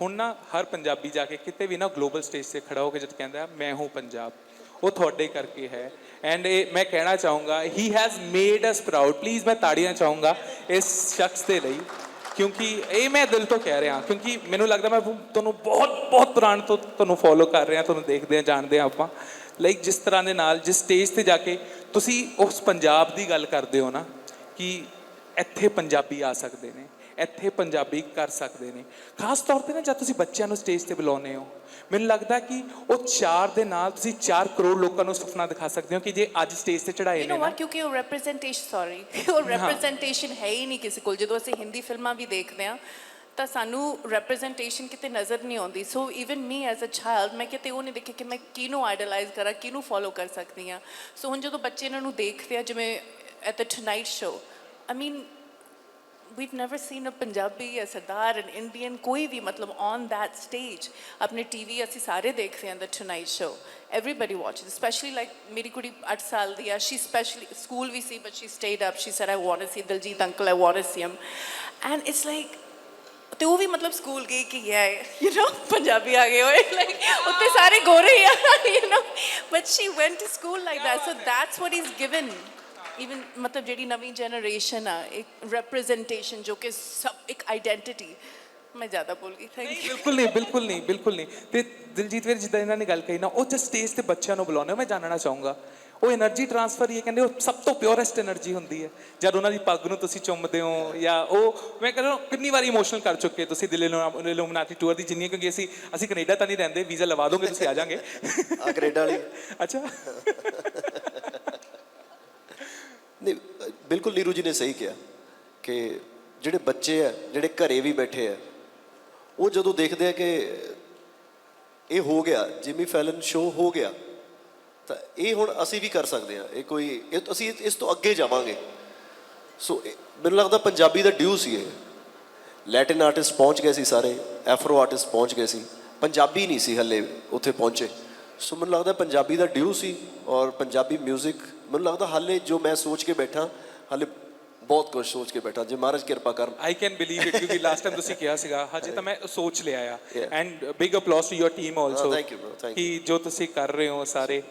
ਹੁਣ ਨਾ ਹਰ ਪੰਜਾਬੀ ਜਾ ਕੇ ਕਿਤੇ ਵੀ ਨਾ ਗਲੋਬਲ ਸਟੇਜ ਤੇ ਖੜਾ ਹੋ ਕੇ ਜਦ ਕਹਿੰਦਾ, ਮੈਂ ਹੂੰ ਪੰਜਾਬ। ਉਹ ਤੁਹਾਡੇ ਕਰਕੇ ਹੈ। ਐਂਡ ਇਹ ਮੈਂ ਕਹਿਣਾ ਚਾਹੂੰਗਾ he has made us proud please ਮੈਂ ਤਾੜੀਆਂ ਚਾਹੂੰਗਾ ਇਸ ਸ਼ਖਸ ਦੇ ਲਈ, ਕਿਉਂਕਿ ਇਹ ਮੈਂ ਦਿਲ ਤੋਂ ਕਹਿ ਰਿਹਾ, ਕਿਉਂਕਿ ਮੈਨੂੰ ਲੱਗਦਾ ਮੈਂ ਤੁਹਾਨੂੰ ਬਹੁਤ ਬਹੁਤ ਪੁਰਾਣ ਤੋਂ ਤੁਹਾਨੂੰ ਫੋਲੋ ਕਰ ਰਿਹਾ, ਤੁਹਾਨੂੰ ਦੇਖਦੇ ਆ, ਜਾਣਦੇ ਆ ਆਪਾਂ। ਲਾਈਕ ਜਿਸ ਤਰ੍ਹਾਂ ਦੇ ਨਾਲ, ਜਿਸ ਸਟੇਜ ਤੇ ਜਾ ਕੇ ਤੁਸੀਂ ਉਸ ਪੰਜਾਬ ਦੀ ਗੱਲ ਕਰਦੇ ਹੋ ਨਾ, ਕਿ ਇੱਥੇ ਪੰਜਾਬੀ ਆ ਸਕਦੇ ਨੇ। ਇੱਥੇ ਪੰਜਾਬੀ ਕਰ ਸਕਦੇ ਨੇ। ਖਾਸ ਤੌਰ ਤੇ ਨਾ ਜਦ ਤੁਸੀਂ ਬੱਚਿਆਂ ਨੂੰ ਸਟੇਜ ਤੇ ਬੁਲਾਉਂਦੇ ਹੋ ਮੈਨੂੰ ਲੱਗਦਾ ਕਿ ਉਹ ਚਾਰ ਦੇ ਨਾਲ ਤੁਸੀਂ 4 ਕਰੋੜ ਲੋਕਾਂ ਨੂੰ ਸੁਪਨਾ ਦਿਖਾ ਸਕਦੇ ਹੋ ਕਿ ਜੇ ਅੱਜ ਸਟੇਜ ਤੇ ਚੜਾਏ ਨੇ ਕਿਉਂਕਿ ਉਹ ਰਿਪਰੈਜ਼ੈਂਟੇਸ਼ਨ ਸੌਰੀ ਉਹ ਰਿਪਰੈਜ਼ੈਂਟੇਸ਼ਨ ਹੈ ਹੀ ਨਹੀਂ ਕਿਸੇ ਕੋਲ। ਜਦੋਂ ਅਸੀਂ ਹਿੰਦੀ ਫਿਲਮਾਂ ਵੀ ਦੇਖਦੇ ਹਾਂ ਤਾਂ ਸਾਨੂੰ ਰਿਪਰੈਜ਼ੈਂਟੇਸ਼ਨ ਕਿਤੇ ਨਜ਼ਰ ਨਹੀਂ ਆਉਂਦੀ। So even me as a child ਮੈਂ ਕਿਤੇ ਉਹ ਨਹੀਂ ਦੇਖਿਆ ਕਿ ਮੈਂ ਕਿਹਨੂੰ ਆਈਡਲਾਈਜ਼ ਕਰਾਂ ਕਿਹਨੂੰ ਫੋਲੋ ਕਰ ਸਕਦੀ ਹਾਂ। ਸੋ ਹੁਣ ਜਦੋਂ ਬੱਚੇ ਇਹਨਾਂ ਨੂੰ ਦੇਖਦੇ ਆ ਜਿਵੇਂ at the tonight show I mean we've never seen a Punjabi, a Sardar, an Indian, ਕੋਈ ਵੀ ਮਤਲਬ on that stage ਆਪਣੇ TV ਅਸੀਂ ਸਾਰੇ ਦੇਖਦੇ ਹਾਂ the Tonight Show. Everybody watches, especially like ਮੇਰੀ ਕੁੜੀ 8 ਸਾਲ ਦੀ ਆ she specially school we C but she stayed up she said I want to see Diljit uncle I want to see him and it's like ਤੇ ਉਹ ਵੀ ਮਤਲਬ school ਗਈ ਕਿ ਯਾ ਯੂ نو ਪੰਜਾਬੀ ਆ ਗਏ ਹੋਏ ਲਾਈਕ ਉੱਤੇ ਸਾਰੇ ਗੋਰੇ ਆ you know but she went to school like that so that's what is given even ਮਤਲਬ ਜਿਹੜੀ ਨਵੀਂ ਜਨਰੇਸ਼ਨ ਆ ਇੱਕ ਰਿਪਰੈਜ਼ੈਂਟੇਸ਼ਨ ਜੋ ਕਿ ਸਭ ਇੱਕ ਆਈਡੈਂਟੀ ਮੈਂ ਜ਼ਿਆਦਾ ਬੋਲ ਗਈ ਥੈਂਕ ਯੂ ਬਿਲਕੁਲ ਨਹੀਂ ਬਿਲਕੁਲ ਨਹੀਂ ਬਿਲਕੁਲ ਨਹੀਂ ਤੇ ਦਿਲਜੀਤ ਵੀਰ ਜਿੱਦਾਂ ਇਹਨਾਂ ਨੇ ਗੱਲ ਕਹੀ ਨਾ ਉਹ ਜਸ ਸਟੇਜ ਤੇ ਬੱਚਿਆਂ ਨੂੰ ਬੁਲਾਉਣਾ ਮੈਂ ਜਾਣਨਾ ਚਾਹੂੰਗਾ ਉਹ એનર્ਜੀ ਟ੍ਰਾਂਸਫਰ ਇਹ ਕਹਿੰਦੇ ਉਹ ਸਭ ਤੋਂ ਪਿਓਰੈਸਟ એનર્ਜੀ ਹੁੰਦੀ ਹੈ ਜਦ ਉਹਨਾਂ ਦੀ ਪੱਗ ਨੂੰ ਤੁਸੀਂ ਚੁੰਮਦੇ ਹੋ ਜਾਂ ਉਹ ਮੈਂ ਕਹਿੰਦਾ ਕਿੰਨੀ ਵਾਰੀ ਇਮੋਸ਼ਨਲ ਕਰ ਚੁੱਕੇ ਤੁਸੀਂ ਦਿੱਲੀ ਇਲੂਮਨਾਟੀ ਟੂਰ ਦੀ ਜਿੰਨੀ ਕਿਉਂਕਿ ਅਸੀਂ ਅਸੀਂ ਕੈਨੇਡਾ ਤਾਂ ਨਹੀਂ ਰਹਿੰਦੇ ਵੀਜ਼ਾ ਲਵਾ ਦੋਗੇ ਤੁਸੀਂ ਆ ਜਾਗੇ ਆ ਕੈਨੇਡਾ ਵਾਲੀ ਅੱਛਾ ਨਹੀਂ, ਬਿਲਕੁਲ ਨੀਰੂ ਜੀ ਨੇ ਸਹੀ ਕਿਹਾ ਕਿ ਜਿਹੜੇ ਬੱਚੇ ਆ, ਜਿਹੜੇ ਘਰੇ ਵੀ ਬੈਠੇ ਆ, ਉਹ ਜਦੋਂ ਦੇਖਦੇ ਆ ਕਿ ਇਹ ਹੋ ਗਿਆ, ਜਿਮੀ ਫੈਲਨ ਸ਼ੋ ਹੋ ਗਿਆ, ਤਾਂ ਇਹ ਹੁਣ ਅਸੀਂ ਵੀ ਕਰ ਸਕਦੇ ਆ ਇਹ ਕੋਈ, ਇਹ ਅਸੀਂ ਇਸ ਤੋਂ ਅੱਗੇ ਜਾਵਾਂਗੇ। ਸੋ ਇਹ- ਮੈਨੂੰ ਲੱਗਦਾ ਪੰਜਾਬੀ ਦਾ ਡਿਊ ਸੀ ਇਹ। ਲੈਟਿਨ ਆਰਟਿਸਟ ਪਹੁੰਚ ਗਏ ਸੀ ਸਾਰੇ ਐਫਰੋ ਆਰਟਿਸਟ ਪਹੁੰਚ ਗਏ ਸੀ। ਪੰਜਾਬੀ ਨਹੀਂ ਸੀ ਹੱਲੇ ਉੱਥੇ ਪਹੁੰਚੇ। ਸੋ ਮੈਨੂੰ ਲੱਗਦਾ ਪੰਜਾਬੀ ਦਾ ਡਿਊ ਸੀ ਔਰ ਪੰਜਾਬੀ 뮤직 ਮੈਨੂੰ ਲੱਗਦਾ ਹਾਲੇ ਜੋ ਮੈਂ ਸੋਚ ਕੇ ਬੈਠਾ ਹਾਲੇ ਬਹੁਤ ਕੁਝ ਸੋਚ ਕੇ ਬੈਠਾ। ਜੇ ਮਹਾਰਾਜ ਕਿਰਪਾ ਕਰਨ। ਆਈ ਕੈਨ ਬਲੀਵ ਇਟ ਕਿਉਂਕਿ ਲਾਸਟ ਟਾਈਮ ਤੁਸੀਂ ਕਿਹਾ ਸੀਗਾ ਹਜੇ ਤਾਂ ਮੈਂ ਸੋਚ ਲਿਆ ਆ. And big applause to your team also thank you, bro. Thank ਕਿ ਜੋ ਤੁਸੀਂ ਕਰ ਰਹੇ ਹੋ ਸਾਰੇ।